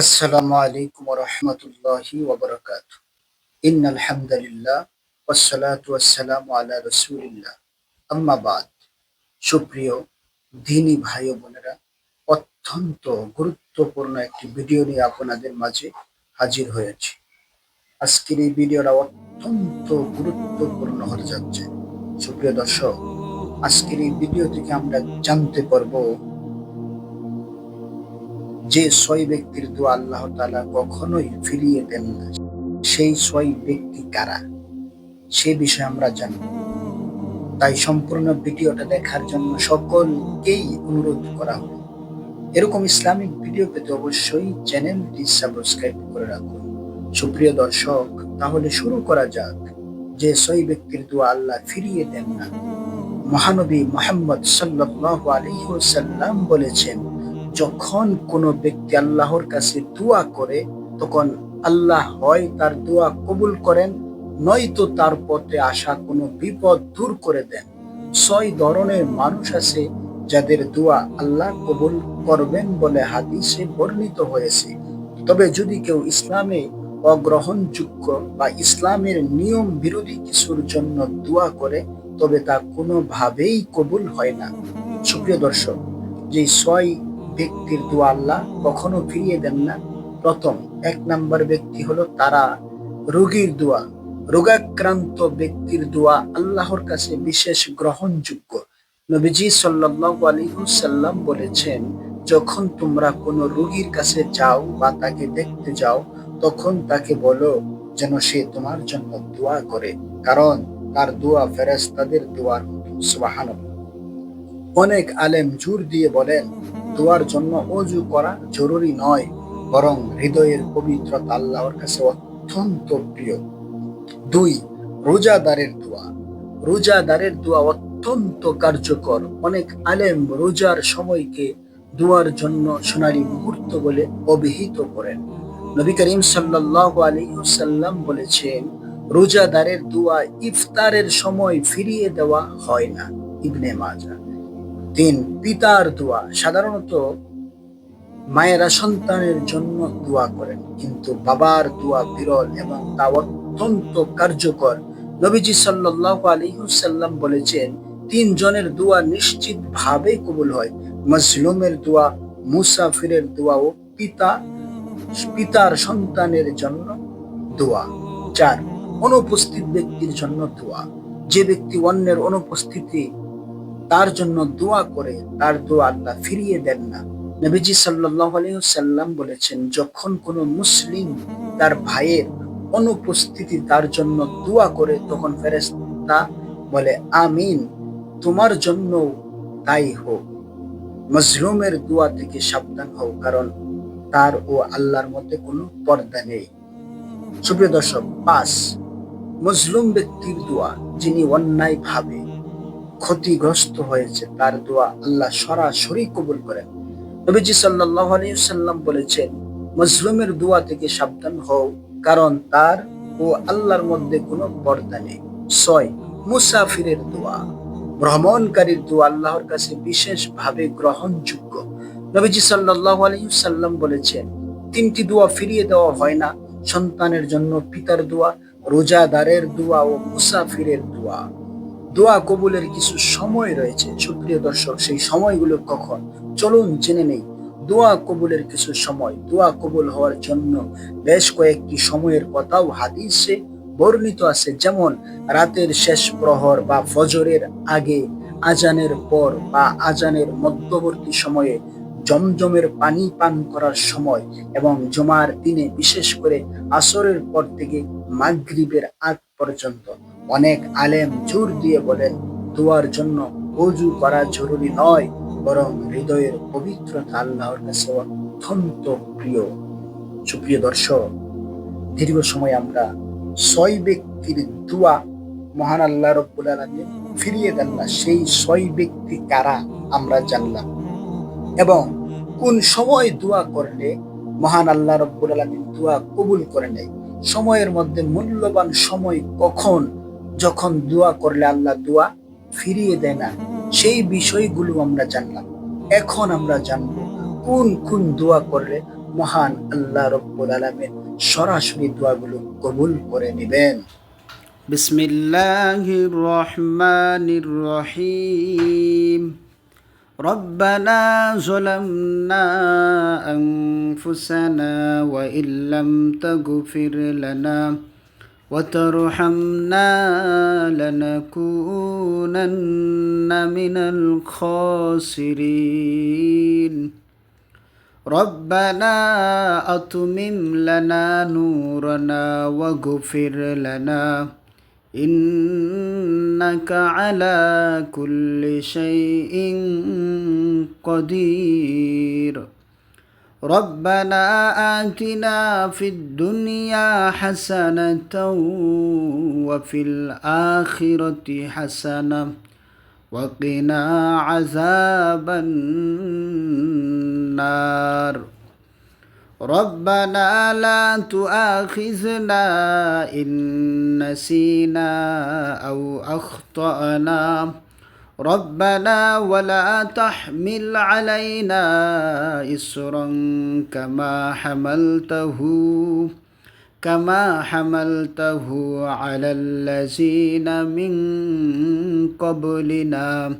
আসসালামু আলাইকুম রহমতুল্লাহি ওবরাকাত ইন আলহামদুলিল্লাহ ওয়াসসালাতু ওয়াসসালামু আলা রাসূলিল্লাহ। আম্মা বাদ। সুপ্রিয় দিনী ভাই বোনেরা, অত্যন্ত গুরুত্বপূর্ণ একটি ভিডিও নিয়ে আপনাদের মাঝে হাজির হয়েছি। আজকের এই ভিডিওটা অত্যন্ত গুরুত্বপূর্ণ হতে যাচ্ছে। সুপ্রিয় দর্শক, আজকের এই ভিডিও থেকে আমরা জানতে পারব যে ছয় ব্যক্তির দোয়া আল্লাহ তালা কখনোই ফিরিয়ে দেন না। সেই ছয় ব্যক্তি কারা? সে বিষয়ে আমরা জানব। তাই সম্পূর্ণ ভিডিওটা দেখার জন্য সকলকেই অনুরোধ করা হলো। এরকম ইসলামিক ভিডিও পেতে অবশ্যই চ্যানেলটি সাবস্ক্রাইব করে রাখুন। সুপ্রিয় দর্শক, তাহলে শুরু করা যাক। যে ছয় ব্যক্তির দোয়া আল্লাহ ফিরিয়ে দেন না। মহানবী মোহাম্মদ সাল্লাল্লাহু আলাইহি ওয়াসাল্লাম বলেছেন যখন কোনো ব্যক্তি আল্লাহর কাছে দোয়া করে, তখন আল্লাহ হয় তার দোয়া কবুল করেন, নয়তো তার পথে আসা কোনো বিপদ দূর করে দেন। ছয় ধরনের মানুষ আছে যাদের দোয়া আল্লাহ কবুল করবেন বলে হাদিসে বর্ণিত হয়েছে। তবে যদি কেউ ইসলামে অগ্রহণযোগ্য বা ইসলামের নিয়ম বিরোধী কিছুর জন্য দোয়া করে, তবে তা কোনোভাবেই কবুল হয় না। সুপ্রিয় দর্শক, যে ছয় ব্যক্তির দোয়া আল্লাহ কখনো ফিরিয়ে দেন না। প্রথম, এক নাম্বার ব্যক্তি হলো তারা। রোগীর দোয়া, রোগাক্রান্ত ব্যক্তির দোয়া আল্লাহর কাছে বিশেষ গ্রহণযোগ্য। নবীজি আলাইহি সাল্লাম বলেছেন, যখন তোমরা কোনো রোগীর কাছে যাও বা তাকে দেখতে যাও, তখন তাকে বলো যেন সে তোমার জন্য দোয়া করে, কারণ তার দোয়া ফেরেশতাদের দোয়ার সুবহানাল্লাহ। অনেক আলেম জোর দিয়ে বলেন দোয়ার জন্য অজু করা জরুরি নয়, বরং হৃদয়ের পবিত্রতা আল্লাহর কাছে অত্যন্ত প্রিয়। দুই, রোজাদারের দোয়া। রোজাদারের দোয়া অত্যন্ত কার্যকর। অনেক আলেম রোজার সময়কে দোয়ার জন্য সোনারি মুহূর্ত বলে অভিহিত করেন। নবী করিম সাল্লাল্লাহু আলাইহি সাল্লাম বলেছেন, রোজাদারের দোয়া ইফতারের সময় ফিরিয়ে দেওয়া হয় না। ইবনে মাজা তিন পিতার দোয়া। সাধারণত মায়েরা সন্তানের জন্য দোয়া করেন, কিন্তু বাবার দোয়া বিরল এবং তা অত্যন্ত কার্যকর। নবীজি সাল্লাহ আলিহুসাল্লাম বলেছেন তিন জনের দোয়া নিশ্চিত ভাবে কবুল হয়। মজলুমের দোয়া, মুসাফিরের দোয়া ও পিতা, পিতার সন্তানের জন্য দোয়া। চার, অনুপস্থিত ব্যক্তির জন্য দোয়া। যে ব্যক্তি অন্যের অনুপস্থিতি তার জন্য দোয়া করে তার দোয়া আল্লাহ ফিরিয়ে দেন না। নবীজি সাল্লাম বলেছেন, যখন কোনো মুসলিম তার ভাইয়ের অনুপস্থিতি তার জন্য দোয়া করে, তখন ফেরেস্তা বলে, আমিন, তোমার জন্য তাই হোক। মজলুমের দোয়া থেকে সাবধান হও, কারণ তার ও আল্লাহর মধ্যে কোনো পর্দা নেই। সুপ্রিয় দর্শক পাঁচ মজলুম ব্যক্তির দোয়া, যিনি অন্যায় ভাবে ক্ষতিগ্রস্ত হয়েছে, তার দোয়া আল্লাহ সরাসরি কবুল করেন। নবীজি সাল্লাহ সাল্লাম বলেছেন, মজলুমের দোয়া থেকে সাবধান হও, কারণ তার ও আল্লাহর মধ্যে কোনো পর্দা নেই। ছয়, মুসাফিরের দোয়া। ভ্রমণকারীর দোয়া আল্লাহর কাছে বিশেষভাবে গ্রহণযোগ্য। নবীজি সাল্লাহ সাল্লাম বলেছেন, তিনটি দোয়া ফিরিয়ে দেওয়া হয় না, সন্তানের জন্য পিতার দোয়া, রোজাদারের দোয়া ও মুসাফিরের দোয়া। দোয়া কবুলের কিছু সময় রয়েছে। সুপ্রিয় দর্শক, সেই সময়গুলো কখন? চলুন জেনে নেই। দোয়া কবুলের কিছু সময়। দোয়া কবুল হওয়ার জন্য বেশ কয়েকটি সময়ের কথাও হাদিসে বর্ণিত আছে। যেমন, রাতের শেষ প্রহর বা ফজরের আগে, আজানের পর বা আজানের মধ্যবর্তী সময়ে জমজমের পানি পান করার সময় এবং জমার দিনে বিশেষ করে আসরের পর থেকে মাগরিবের আগ পর্যন্ত অনেক আলেম জোর দিয়ে বলেন, দোয়ার জন্য অজু করা জরুরি নয়, বরং হৃদয়ের পবিত্রতা আল্লাহর কাছে অত্যন্ত প্রিয়। সুপ্রিয় দর্শক, দীর্ঘ সময় আমরা ছয় ব্যক্তির দোয়া মহান আল্লাহ রব্বুল আলমী ফিরিয়ে দেন না, সেই ছয় ব্যক্তি কারা আমরা জানলাম। এবং কোন সময় দোয়া করলে মহান আল্লাহ রব্বুল আলমী দোয়া কবুল করে নেয়? সময়ের মধ্যে মূল্যবান সময় কখন, যখন দোয়া করলে আল্লাহ দোয়া ফিরিয়ে দেয় না, সেই বিষয়গুলো আমরা জানলাম। এখন আমরা জানব কোন কোন দোয়া করলে মহান আল্লাহ রব্বুল আলমের সরাসরি দোয়াগুলো কবুল করে নেবেন। বিসমিল্লাহির রহমানির রহিম। ربنا ظلمنا أنفسنا وإن لم تغفر لنا وترحمنا لنكونن من الخاسرين. ربنا أتمم لنا نورنا واغفر لنا إنك على كل شيء قدير. ربنا آتنا في الدنيا حسنة وفي الآخرة حسنة وقنا عذاب النار. ربنا لا تؤاخذنا إن نسينا أو أخطأنا. ربنا ولا تحمل علينا إصرا كما حملته كما حملته على الذين من قبلنا.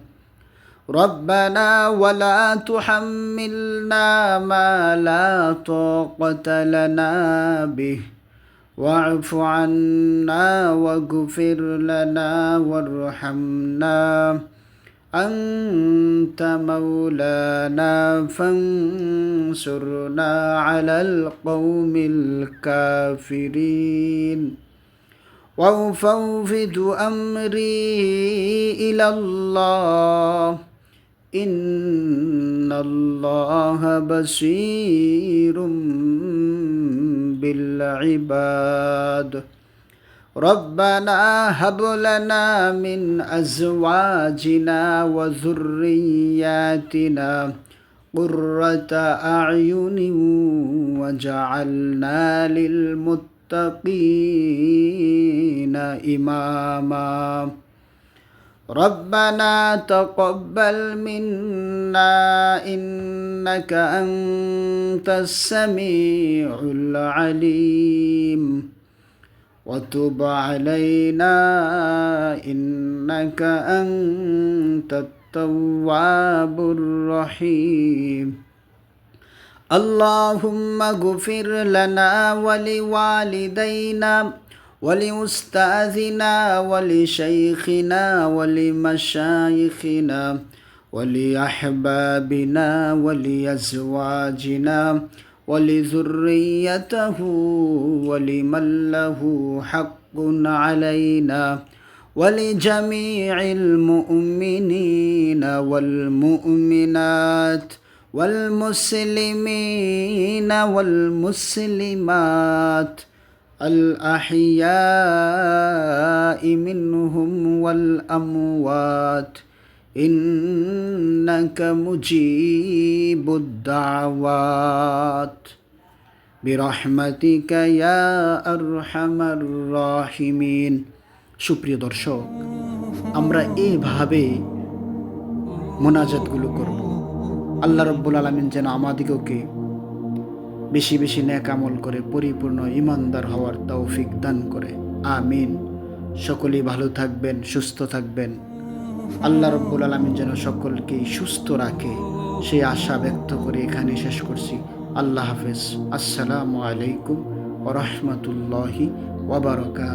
ربنا ولا تحملنا ما لا طاقة لنا به. واعف عنا واغفر لنا وارحمنا. أنت مولانا فانصرنا على القوم الكافرين. وأفوض أمري إلى الله. إن الله بصير بالعباد ربنا هب لنا من أزواجنا وذرياتنا قرة أعين وجعلنا للمتقين إماما ربنا تقبل منا إنك أنت السميع العليم وتب علينا إنك أنت التواب الرحيم اللهم اغفر لنا ولوالدينا ولأستاذنا ولشيخنا ولمشايخنا ولأحبابنا ولأزواجنا ولذريته ولمن له حق علينا ولجميع المؤمنين والمؤمنات والمسلمين والمسلمات الأحياء منهم والأموات إنك مجيب الدعوات برحمتك يا أرحم الراحمين সুপ্রিয় দর্শক আমরা এভাবে মোনাজাতগুলো করব আল্লাহ রব্বুল আলমিন যেন আমাদিগকে বেশি বেশি ন্যাক আমল করে, পরিপূর্ণ ইমানদার হওয়ার তৌফিক দান করে। আমিন। সকলেই ভালো থাকবেন, সুস্থ থাকবেন। আল্লাহ রব্বুল আলমিন যেন সকলকে সুস্থ রাখে। সেই আশা ব্যক্ত করে এখানে শেষ করছি। আল্লাহ হাফেজ। আসসালামু আলাইকুম ওরহমতুল্লাহি ওবরকাত